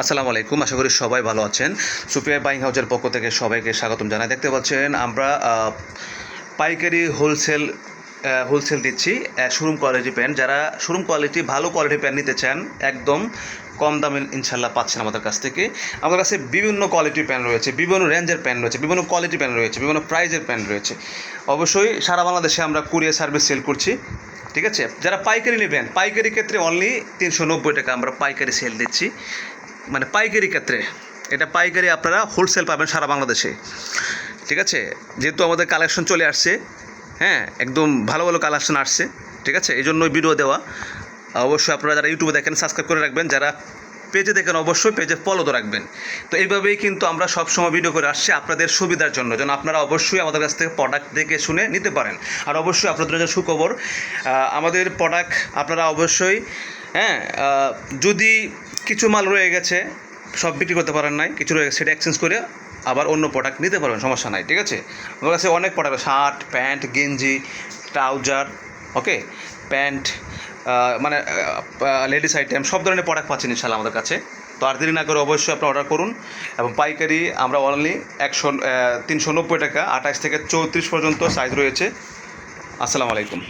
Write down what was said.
আসসালামু আলাইকুম, আশা করি সবাই ভালো আছেন। সুপ্রিয়া বাইং হাউসের পক্ষ থেকে সবাইকে স্বাগতম জানাই। দেখতে পাচ্ছেন, আমরা পাইকারি হোলসেল হোলসেল দিচ্ছি শোরুম কোয়ালিটি প্যান্ট যারা শোরুম কোয়ালিটি ভালো কোয়ালিটি প্যান্ট নিতে চান, একদম কম দামে ইনশাল্লাহ পাচ্ছেন আমাদের কাছ থেকে। আমাদের কাছে বিভিন্ন কোয়ালিটির প্যান্ট রয়েছে, বিভিন্ন রেঞ্জের প্যান্ট রয়েছে, বিভিন্ন কোয়ালিটি প্যান্ট রয়েছে, বিভিন্ন প্রাইজের প্যান্ট রয়েছে। অবশ্যই সারা বাংলাদেশে আমরা কুরিয়ার সার্ভিস সেল করছি, ঠিক আছে? যারা পাইকারি নেবেন, পাইকারি ক্ষেত্রে অনলি তিনশো নব্বই টাকা আমরা পাইকারি সেল দিচ্ছি। মানে পাইকারি ক্ষেত্রে। এটা পাইকারি আপনারা হোলসেল পাবেন সারা বাংলাদেশে। ঠিক আছে? যেহেতু আমাদের কালেকশন চলে আসছে হ্যাঁ একদম ভালো ভালো কালেকশন আসছে, ঠিক আছে? এই জন্যই ভিডিও দেওয়া। অবশ্যই আপনারা যারা ইউটিউবে দেখেন সাবস্ক্রাইব করে রাখবেন। যারা পেজে দেখেন, অবশ্যই পেজে ফলো তো রাখবেন। তো এইভাবেই কিন্তু আমরা সবসময় ভিডিও করে আসছি আপনাদের সুবিধার জন্য। যেন আপনারা অবশ্যই আমাদের কাছ থেকে প্রোডাক্ট দেখে শুনে নিতে পারেন। আর অবশ্যই আপনাদের সুখবর আমাদের প্রোডাক্ট আপনারা অবশ্যই হ্যাঁ যদি কিছু মাল রয়ে গেছে, সব বিক্রি করতে পারেন নাই, কিছু রয়ে গেছে, সেটা এক্সচেঞ্জ করে আবার অন্য প্রোডাক্ট নিতে পারবেন, সমস্যা নাই, ঠিক আছে? আমার কাছে অনেক প্রোডাক্ট শার্ট, প্যান্ট, গেঞ্জি, ট্রাউজার ওকে প্যান্ট মানে লেডিস আইটেম সব ধরনের প্রোডাক্ট পাচ্ছেন ইনশাল্লাহ আমাদের কাছে। তো আর দেরি না করে অবশ্যই আপনি অর্ডার করুন। এবং পাইকারি আমরা অনলি একশো তিনশো নব্বই টাকা, আঠাশ থেকে চৌত্রিশ পর্যন্ত সাইজ রয়েছে। আসসালামু আলাইকুম।